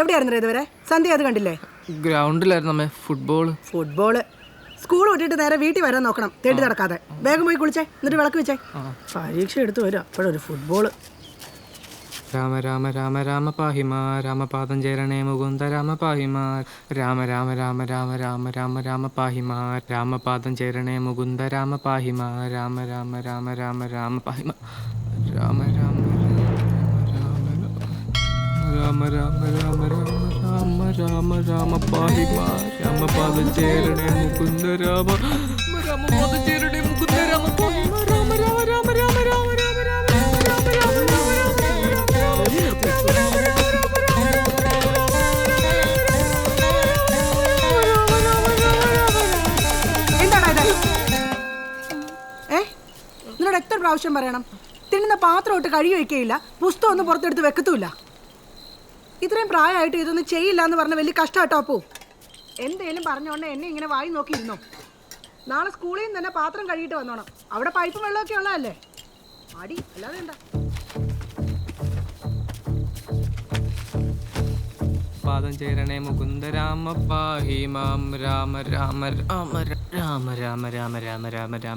എവിടെയായിരുന്നു ഇതുവരെ സന്ധ്യ അത് കണ്ടില്ലേ ഗ്രൗണ്ടിലായിരുന്നു അമ്മേ ഫുട്ബോൾ ഫുട്ബോൾ സ്കൂൾ വിട്ടിട്ട് നേരെ വീട്ടിൽ വരാൻ നോക്കണം തേടി നടക്കാതെ വേഗം പോയി കുളിച്ചേ എന്നിട്ട് വിളക്ക് വെച്ചേ പരീക്ഷ എടുത്തു വരും അപ്പോഴൊരു ഫുട്ബോൾ രാമ രാമ രാമ രാമ പാഹിമ രാമപാദം ചേരണേ മുകുന്ദ രാമ പാഹിമ രാമ രാമ രാമ രാമ രാമ രാമ രാമ പാഹിമ രാമപാദം ചേരണേ മുകുന്ദ രാമ പാഹിമ രാമ രാമ രാമ രാമ രാമ പാഹിമ രാമ രാമ രാമ രാമ രാമ രാമ രാമ രാമ പാഹിമ ചേരണേ മുകുന്ദ രാമ പാദ ചേരണേ മുകുന്ദ രാമ പാഹിമ രാമ രാമ രാമ രാമ രാമ രാമ രാമ രാമ ഏ നിന്നോട് എത്ര പ്രാവശ്യം പറയണം തിന്നുന്ന പാത്രം ഇട്ട് കഴുകി പുസ്തകം ഒന്നും പുറത്തെടുത്ത് വെക്കത്തുമില്ല ഇത്രയും പ്രായമായിട്ട് ഇതൊന്നും ചെയ്യില്ല എന്ന് പറഞ്ഞ വലിയ കഷ്ടാട്ടോ അപ്പു എന്തേലും പറഞ്ഞോണ്ട് എന്നെ ഇങ്ങനെ വായി നോക്കിയിരുന്നോ നാളെ സ്കൂളിൽ നിന്ന് തന്നെ പാത്രം കഴുകിയിട്ട് വന്നോണം അവിടെ പൈപ്പും വെള്ളമൊക്കെ ഉള്ളതല്ലേ അടി അല്ലാതെ എന്താ പാദം ചേരണേ മുകുന്ദ രാമ പാഹി മാം രാമ രാമ രാമ രാമ രാമ രാമ രാമ രാമ രാമ